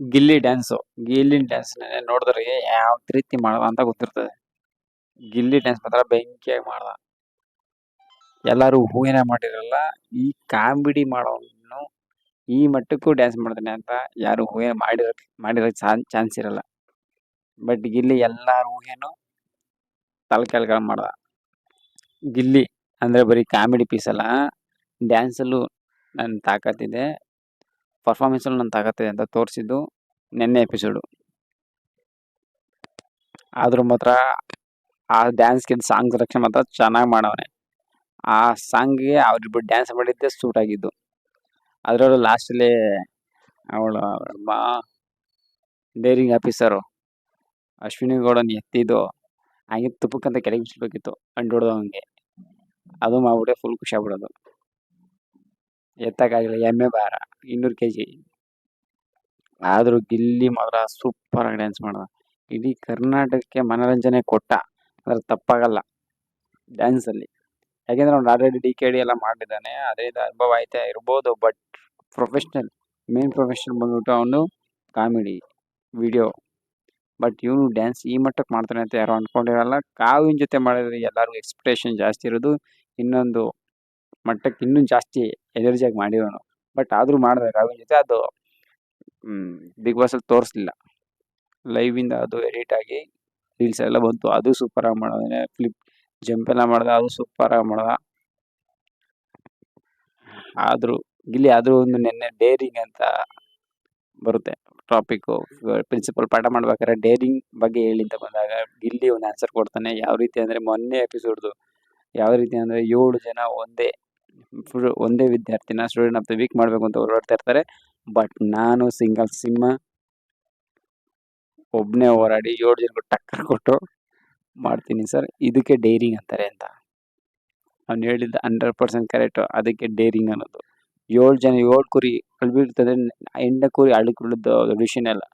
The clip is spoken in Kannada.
ಗಿಲ್ಲಿ ಡ್ಯಾನ್ಸು. ಗಿಲ್ಲಿ ಡ್ಯಾನ್ಸ್ ನೋಡಿದ್ರೆ ಯಾವ ರೀತಿ ಮಾಡದ ಅಂತ ಗೊತ್ತಿರ್ತದೆ. ಗಿಲ್ಲಿ ಡ್ಯಾನ್ಸ್ ಮಾತ್ರ ಬೆಂಕಿಯಾಗಿ ಮಾಡ್ದ. ಎಲ್ಲರೂ ಹೂವಿನ ಮಾಡಿರಲ್ಲ, ಈ ಕಾಮಿಡಿ ಮಾಡೋನು ಈ ಮಟ್ಟಕ್ಕೂ ಡ್ಯಾನ್ಸ್ ಮಾಡ್ತಾನೆ ಅಂತ ಯಾರು ಹೂವಿನ ಮಾಡಿರೋ ಮಾಡಿರೋ ಚಾನ್ಸ್ ಇರಲ್ಲ. ಬಟ್ ಗಿಲ್ಲಿ ಎಲ್ಲಾರ ಹೂವೇನು ತಲೆ ಕೆಳಗಡೆ ಮಾಡ್ದ. ಗಿಲ್ಲಿ ಅಂದ್ರೆ ಬರೀ ಕಾಮಿಡಿ ಪೀಸ್ ಅಲ್ಲ ಡ್ಯಾನ್ಸಲ್ಲೂ ನನ್ನ ತಾಕತ್ತಿದೆ. ಪರ್ಫಾರ್ಮೆನ್ಸಲ್ಲೂ ನನ್ನ ತಾಕತ್ತಿದೆ ಅಂತ ತೋರಿಸಿದ್ದು ನೆನ್ನೆ ಎಪಿಸೋಡು ಆದ್ರೂ ಮಾತ್ರ ಆ ಡ್ಯಾನ್ಸ್ಗಿಂತ ಸಾಂಗ್ ಸೆಲೆಕ್ಷನ್ ಮಾತ್ರ ಚೆನ್ನಾಗಿ ಮಾಡವನೆ. ಆ ಸಾಂಗ್ಗೆ ಅವರಿಬ್ಬರು ಡ್ಯಾನ್ಸ್ ಮಾಡಿದ್ದೆ ಸೂಟ್ ಆಗಿದ್ದು. ಅದರಲ್ಲೂ ಲಾಸ್ಟಲ್ಲಿ ಅವಳು ಮಾ ಡೈರಿಂಗ್ ಆಫೀಸರು ಅಶ್ವಿನಿ ಗೌಡನ್ ಎತ್ತಿದ್ದು ಹಂಗೆ ತುಪ್ಪಕ್ಕಂತ ಕೆಳಗೆ ಬಿಡಿಸ್ಬೇಕಿತ್ತು ಅಂಡು ಹೊಡೆದವಂಗೆ ಅದು ಮಾಡ್ಬಿಟ್ಟೆ ಫುಲ್ ಖುಷಿ ಆಗ್ಬಿಡೋದು. ಎತ್ತಕ್ಕಾಗಲಿಲ್ಲ ಎಮ್ಮೆ ಭಾರ. ಇನ್ನೂರು ಕೆಜಿ ಆದರೂ ಗಿಲ್ಲಿ ಮಾತ್ರ ಆಗಿ ಡ್ಯಾನ್ಸ್ ಮಾಡ್ದ. ಇಡೀ ಕರ್ನಾಟಕಕ್ಕೆ ಮನೋರಂಜನೆ ಕೊಟ್ಟ. ಅದ್ರ ತಪ್ಪಾಗಲ್ಲ ಡ್ಯಾನ್ಸಲ್ಲಿ ಯಾಕೆಂದ್ರೆ ಅವ್ನು ಆಲ್ರೆಡಿ ಡಿ ಕೆ ಡಿ ಎಲ್ಲ ಮಾಡಿದ್ದಾನೆ ಅದೇ ಅನುಭವ ಆಯ್ತಾ ಇರ್ಬೋದು ಬಟ್ ಪ್ರೊಫೆಷ್ನಲ್ ಮೇನ್ ಪ್ರೊಫೆಷನ್ ಬಂದ್ಬಿಟ್ಟು ಅವನು ಕಾಮಿಡಿ ವಿಡಿಯೋ ಬಟ್ ಇವನು ಡ್ಯಾನ್ಸ್ ಈ ಮಟ್ಟಕ್ಕೆ ಮಾಡ್ತಾನೆ ಅಂತ ಯಾರು ಅಂದ್ಕೊಂಡಿರಲ್ಲ ಕಾವಿನ ಜೊತೆ ಮಾಡಿದ್ರೆ ಎಲ್ಲರಿಗೂ ಎಕ್ಸ್ಪೆಕ್ಟೇಷನ್ ಜಾಸ್ತಿ ಇರೋದು. ಇನ್ನೊಂದು ಮಟ್ಟಕ್ಕೆ ಇನ್ನೂ ಜಾಸ್ತಿ ಎನರ್ಜಿಯಾಗಿ ಮಾಡಿರೋನು. ಬಟ್ ಆದರೂ ಮಾಡಿದೆ ರಾಹುಲ್ ಜೊತೆ ಅದು ಬಿಗ್ ಬಾಸಲ್ಲಿ ತೋರಿಸ್ಲಿಲ್ಲ. ಲೈವಿಂದ ಅದು ಎಡಿಟ್ ಆಗಿ ರೀಲ್ಸ್ ಎಲ್ಲ ಬಂತು. ಅದು ಸೂಪರ್ ಆಗಿ ಮಾಡಿದಾನೆ ಫ್ಲಿಪ್ ಜಂಪ್ ಎಲ್ಲ ಮಾಡ್ದ, ಅದು ಸೂಪರ್ ಆಗಿ ಮಾಡ್ದ. ಆದರೂ ಗಿಲ್ಲಿ ಆದರೂ ಒಂದು ನೆನ್ನೆ ಡೇರಿಂಗ್ ಅಂತ ಬರುತ್ತೆ ಟಾಪಿಕ್ಕು ಪ್ರಿನ್ಸಿಪಲ್ ಪಾಠ ಮಾಡ್ಬೇಕಾದ್ರೆ ಡೇರಿಂಗ್ ಬಗ್ಗೆ ಹೇಳಿ ಅಂತ ಬಂದಾಗ ಗಿಲ್ಲಿ ಒಂದು ಆನ್ಸರ್ ಕೊಡ್ತಾನೆ. ಯಾವ ರೀತಿ ಅಂದರೆ ಮೊನ್ನೆ ಎಪಿಸೋಡ್ದು ಯಾವ ರೀತಿ ಅಂದರೆ ಏಳು ಜನ ಒಂದೇ ಒಂದೇ ವಿದ್ಯಾರ್ಥಿನ ಸ್ಟೂಡೆಂಟ್ ಆಫ್ ದ ವೀಕ್ ಮಾಡಬೇಕು ಅಂತ ಹೊರಡ್ತಾ ಇರ್ತಾರೆ. ಬಟ್ ನಾನು ಸಿಂಗಲ್ ಸಿಂಹ ಒಬ್ಬನೇ ಹೋರಾಡಿ ಏಳು ಜನಕ್ಕೆ ಟಕ್ಕರ್ ಕೊಟ್ಟು ಮಾಡ್ತೀನಿ ಸರ್ ಇದಕ್ಕೆ ಡೈರಿಂಗ್ ಅಂತಾರೆ ಅಂತ. ಅವ್ನು ಹೇಳಿದ್ದ ಹಂಡ್ರೆಡ್ ಪರ್ಸೆಂಟ್ ಕರೆಕ್ಟು ಅದಕ್ಕೆ ಡೇರಿಂಗ್ ಅನ್ನೋದು. ಏಳು ಜನ ಏಳು ಕುರಿ ಅಳ್ಬಿಡ್ತದೆ ಎಂಟನೇ ಕುರಿ ಅಳ್ಕೊಳ್ಳೋದು ವಿಷಯನೇ ಅಲ್ಲ